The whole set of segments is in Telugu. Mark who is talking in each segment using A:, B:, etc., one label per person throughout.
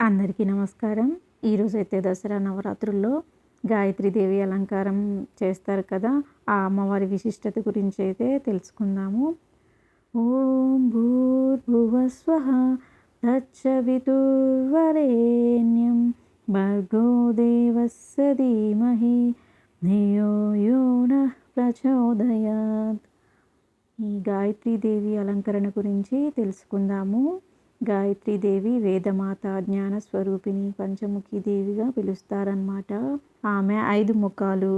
A: అందరికీ నమస్కారం. ఈరోజు అయితే దసరా నవరాత్రుల్లో గాయత్రీదేవి అలంకారం చేస్తారు కదా ఆ అమ్మవారి విశిష్టత గురించి అయితే తెలుసుకుందాము. ఓం భూర్భువస్వ తచ్చవితుర్వరేణ్యం భర్గో దేవస్య ధీమహి ధియో యో ప్రచోదయాత్. ఈ గాయత్రీదేవి అలంకరణ గురించి తెలుసుకుందాము. గాయత్రీదేవి వేదమాత జ్ఞాన స్వరూపిణి పంచముఖి దేవిగా పిలుస్తారన్నమాట. ఆమె ఐదు ముఖాలు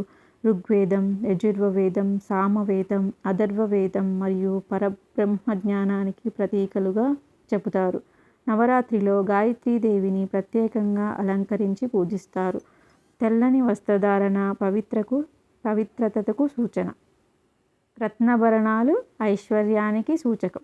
A: ఋగ్వేదం యజుర్వవేదం సామవేదం అథర్వవేదం మరియు పరబ్రహ్మ జ్ఞానానికి ప్రతీకలుగా చెబుతారు. నవరాత్రిలో గాయత్రీదేవిని ప్రత్యేకంగా అలంకరించి పూజిస్తారు. తెల్లని వస్త్రధారణ పవిత్రకు పవిత్రతకు సూచన. రత్నభరణాలు ఐశ్వర్యానికి సూచకం.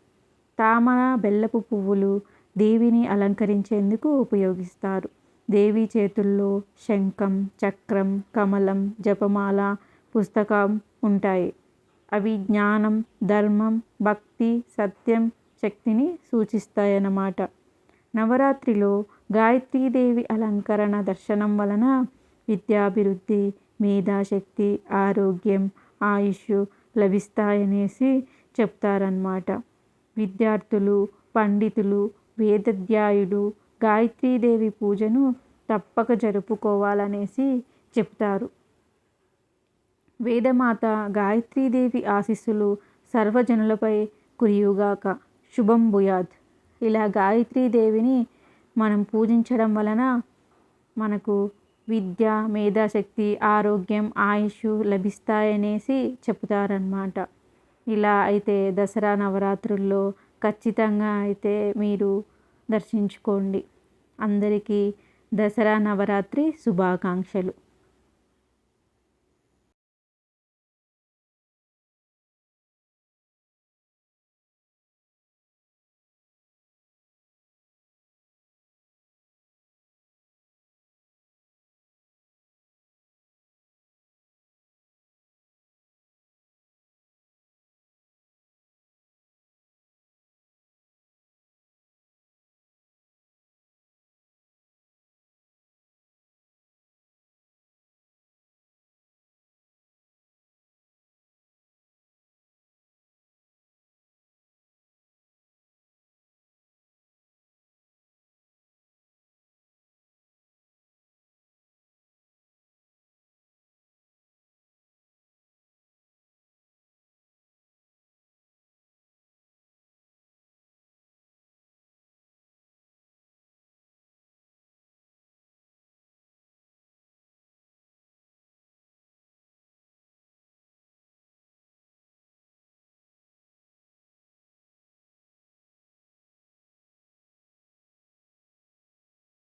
A: తామర బెల్లపు పువ్వులు దేవిని అలంకరించేందుకు ఉపయోగిస్తారు. దేవి చేతుల్లో శంఖం చక్రం కమలం జపమాల పుస్తకం ఉంటాయి. అవి జ్ఞానం ధర్మం భక్తి సత్యం శక్తిని సూచిస్తాయన్నమాట. నవరాత్రిలో గాయత్రీదేవి అలంకరణ దర్శనం వలన విద్యాభివృద్ధి మేధాశక్తి ఆరోగ్యం ఆయుష్ లభిస్తాయనేసి చెప్తారన్నమాట. విద్యార్థులు పండితులు వేదధ్యాయుడు గాయత్రీదేవి పూజను తప్పక జరుపుకోవాలనేసి చెప్తారు. వేదమాత గాయత్రీదేవి ఆశీస్సులు సర్వజనులపై కురియుగాక. శుభం భూయాత్. ఇలా గాయత్రీదేవిని మనం పూజించడం వలన మనకు విద్య మేధాశక్తి ఆరోగ్యం ఆయుష్ లభిస్తాయనేసి చెప్తారన్నమాట. ఇలా అయితే దసరా నవరాత్రుల్లో ఖచ్చితంగా అయితే మీరు దర్శించుకోండి. అందరికీ దసరా నవరాత్రి శుభాకాంక్షలు.